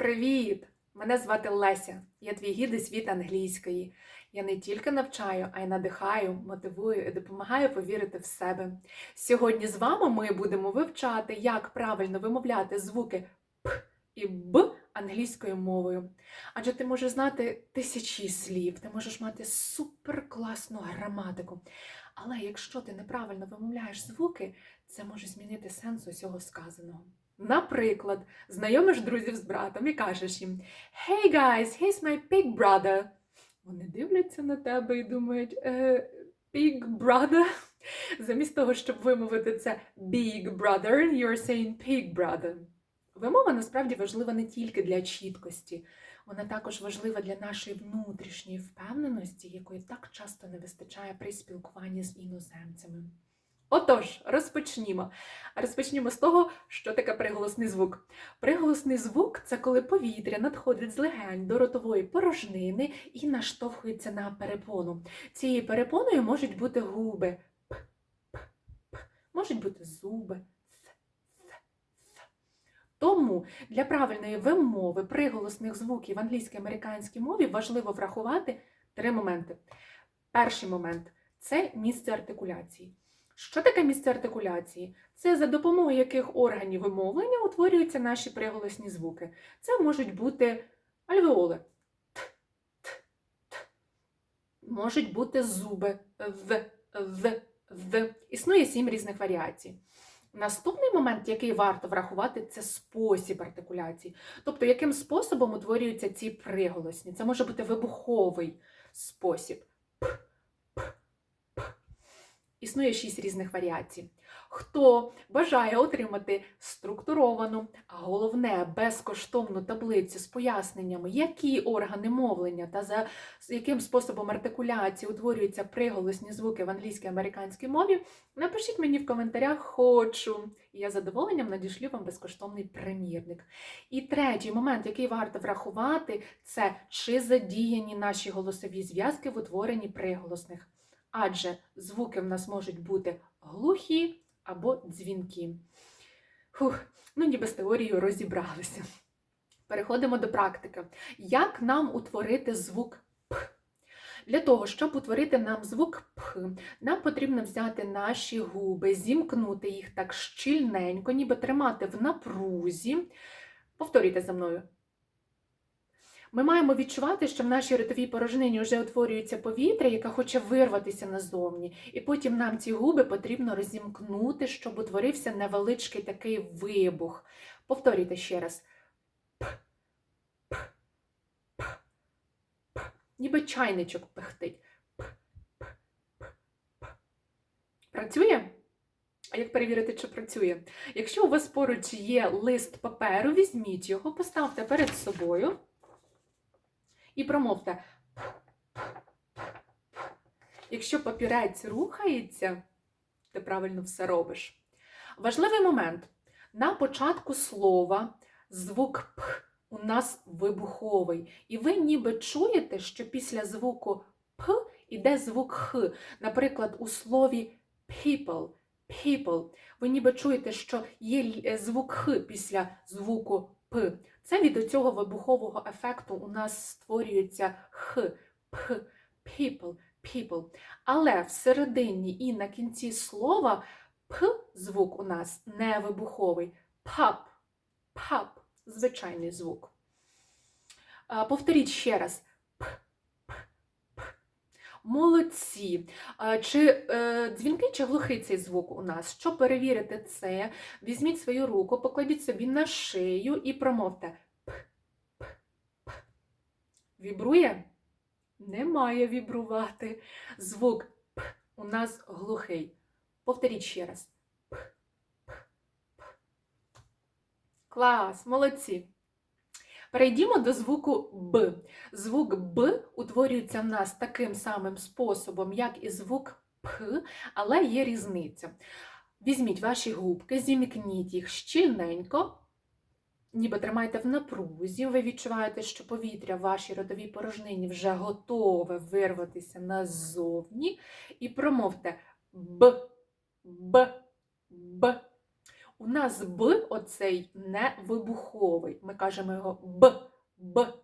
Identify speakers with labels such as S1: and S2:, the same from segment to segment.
S1: Привіт! Мене звати Леся. Я твій гід і світ англійської. Я не тільки навчаю, а й надихаю, мотивую і допомагаю повірити в себе. Сьогодні з вами ми будемо вивчати, як правильно вимовляти звуки П і Б англійською мовою. Адже ти можеш знати тисячі слів, ти можеш мати суперкласну граматику. Але якщо ти неправильно вимовляєш звуки, це може змінити сенс усього сказаного. Наприклад, знайомиш друзів з братом і кажеш їм Hey guys, here's my big brother. Вони дивляться на тебе і думають е, Big brother. Замість того, щоб вимовити це big brother, you're saying big brother. Вимова насправді важлива не тільки для чіткості, вона також важлива для нашої внутрішньої впевненості, якої так часто не вистачає при спілкуванні з іноземцями. Отож, розпочнімо. Розпочнімо з того, що таке приголосний звук. Приголосний звук це коли повітря надходить з легень до ротової порожнини і наштовхується на перепону. Цією перепоною можуть бути губи, п, п, п, можуть бути зуби. Тому для правильної вимови приголосних звуків в англійській американській мові важливо врахувати три моменти. Перший момент це місце артикуляції. Що таке місце артикуляції? Це за допомогою яких органів вимовлення утворюються наші приголосні звуки. Це можуть бути альвеоли, т, т, т. можуть бути зуби в, в, в. Існує сім різних варіацій. Наступний момент, який варто врахувати, це спосіб артикуляції. Тобто, яким способом утворюються ці приголосні. Це може бути вибуховий спосіб. Існує шість різних варіацій. Хто бажає отримати структуровану, а головне безкоштовну таблицю з поясненнями, які органи мовлення та за яким способом артикуляції утворюються приголосні звуки в англійській американській мові, напишіть мені в коментарях хочу. Я з задоволенням надішлю вам безкоштовний примірник. І третій момент, який варто врахувати, це чи задіяні наші голосові зв'язки в утворенні приголосних адже звуки в нас можуть бути глухі або дзвінкі. Фух, ну ніби з теорією розібралися. Переходимо до практики. Як нам утворити звук П? Для того, щоб утворити нам звук П, нам потрібно взяти наші губи, зімкнути їх так щільненько, ніби тримати в напрузі. Повторюйте за мною. Ми маємо відчувати, що в нашій ротовій порожнині вже утворюється повітря, яке хоче вирватися назовні, і потім нам ці губи потрібно розімкнути, щоб утворився невеличкий такий вибух. Повторюйте ще раз. Ніби чайничок пихтить. Працює? А як перевірити, чи працює? Якщо у вас поруч є лист паперу, візьміть його, поставте перед собою і промовте. Якщо папірець рухається, ти правильно все робиш. Важливий момент. На початку слова звук П у нас вибуховий. І ви ніби чуєте, що після звуку П іде звук Х. Наприклад, у слові people. People. Ви ніби чуєте, що є звук Х після звуку П. Це від цього вибухового ефекту у нас створюється х, п, people, people. Але всередині і на кінці слова п звук у нас не вибуховий. Пап, пап, звичайний звук. Повторіть ще раз. Молодці. Чи е, дзвінкий чи глухий цей звук у нас? Щоб перевірити це, візьміть свою руку, покладіть собі на шию і промовте п. Вібрує? Не має вібрувати. Звук П у нас глухий. Повторіть ще раз. П, п, п. Клас, молодці. Перейдімо до звуку Б. Звук Б утворюється в нас таким самим способом, як і звук П, але є різниця. Візьміть ваші губки, зімікніть їх щільненько, ніби тримайте в напрузі, ви відчуваєте, що повітря в вашій ротовій порожнині вже готове вирватися назовні. І промовте Б, Б, Б. У нас Б оцей не вибуховий. Ми кажемо його Б, Б.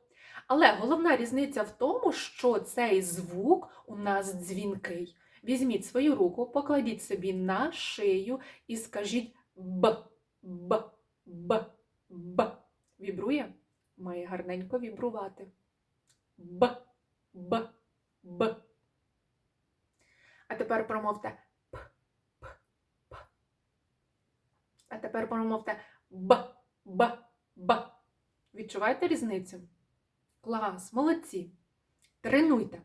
S1: Але головна різниця в тому, що цей звук у нас дзвінкий. Візьміть свою руку, покладіть собі на шию і скажіть Б, Б, Б, Б. Вібрує? Має гарненько вібрувати. Б, Б, Б. А тепер промовте П, П, П. А тепер промовте Б, Б, Б. Відчуваєте різницю? Клас, молодці. Тренуйте.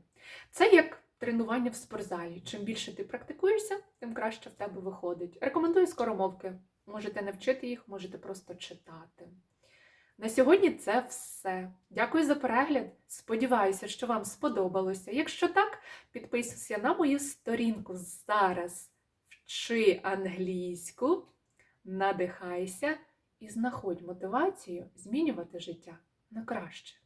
S1: Це як тренування в спортзалі. Чим більше ти практикуєшся, тим краще в тебе виходить. Рекомендую скоромовки. Можете не вчити їх, можете просто читати. На сьогодні це все. Дякую за перегляд. Сподіваюся, що вам сподобалося. Якщо так, підписуйся на мою сторінку зараз. Вчи англійську, надихайся і знаходь мотивацію змінювати життя на краще.